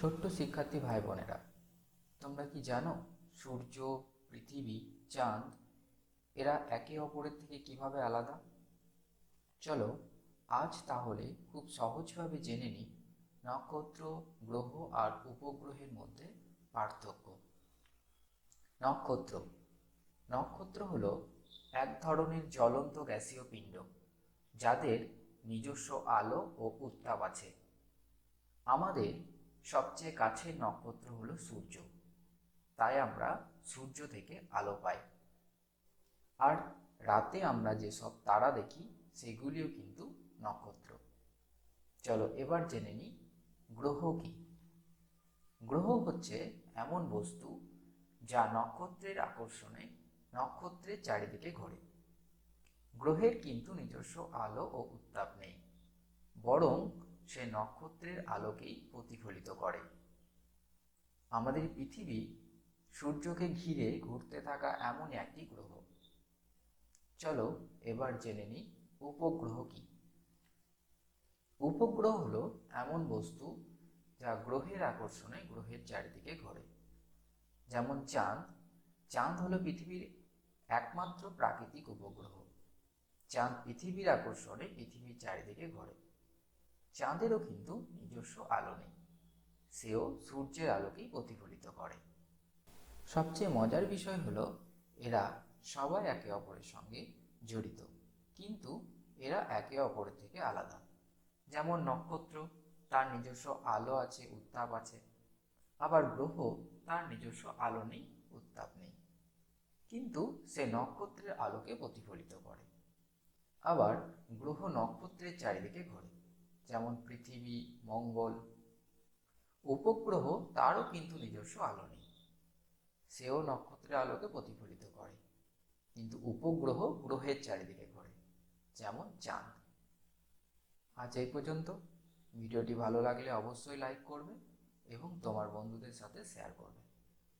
ছোট্ট শিক্ষার্থী ভাই বোনেরা তোমরা কি জানো সূর্য, পৃথিবী, চাঁদ, এরা একে অপরের থেকে কীভাবে আলাদা? চলো আজ তাহলে খুব সহজভাবে জেনে নিই নক্ষত্র, গ্রহ আর উপগ্রহের মধ্যে পার্থক্য। নক্ষত্র নক্ষত্র হলো এক ধরনের জ্বলন্ত গ্যাসীয় পিণ্ড, যাদের নিজস্ব আলো ও উত্তাপ আছে। আমাদের সবচেয়ে কাছের নক্ষত্র হলো সূর্য। তাই আমরা সূর্য থেকে আলো পাই। আর রাতে আমরা যেসব তারা দেখি, সেগুলিও কিন্তু নক্ষত্র। চলো এবার জেনে নিই, গ্রহ কি? গ্রহ হচ্ছে এমন বস্তু যা নক্ষত্রের আকর্ষণে নক্ষত্রের চারিদিকে ঘোরে। গ্রহের কিন্তু নিজস্ব আলো ও উত্তাপ নেই। বরং সে নক্ষত্রের আলোকেই প্রতিফলিত করে। আমাদের পৃথিবী সূর্যকে ঘিরে ঘুরতে থাকা এমন একটি গ্রহ। চলো এবার জেনে নিই উপগ্রহ কি। উপগ্রহ হলো এমন বস্তু যা গ্রহের আকর্ষণে গ্রহের চারিদিকে ঘোরে। যেমন চাঁদ। চাঁদ হলো পৃথিবীর একমাত্র প্রাকৃতিক উপগ্রহ। চাঁদ পৃথিবীর আকর্ষণে পৃথিবীর চারিদিকে ঘোরে। চাঁদেরও কিন্তু নিজস্ব আলো নেই। সেও সূর্যের আলোকেই প্রতিফলিত করে। সবচেয়ে মজার বিষয় হলো, এরা সবাই একে অপরের সঙ্গে জড়িত, কিন্তু এরা একে অপরের থেকে আলাদা। যেমন নক্ষত্র, তার নিজস্ব আলো আছে, উত্তাপ আছে। আবার গ্রহ, তার নিজস্ব আলো নেই, উত্তাপ নেই। কিন্তু সে নক্ষত্রের আলোকে প্রতিফলিত করে। আবার গ্রহ নক্ষত্রের চারিদিকে ঘোরে। যেমন পৃথিবী, মঙ্গল। উপগ্রহ তারও কিন্তু নিজস্ব আলো নেই। সেও নক্ষত্রের আলোকে প্রতিফলিত করে। কিন্তু উপগ্রহ গ্রহের চারিদিকে ঘোরে, যেমন চাঁদ। আজ এই পর্যন্ত। ভিডিওটি ভালো লাগলে অবশ্যই লাইক করবে এবং তোমার বন্ধুদের সাথে শেয়ার করবে।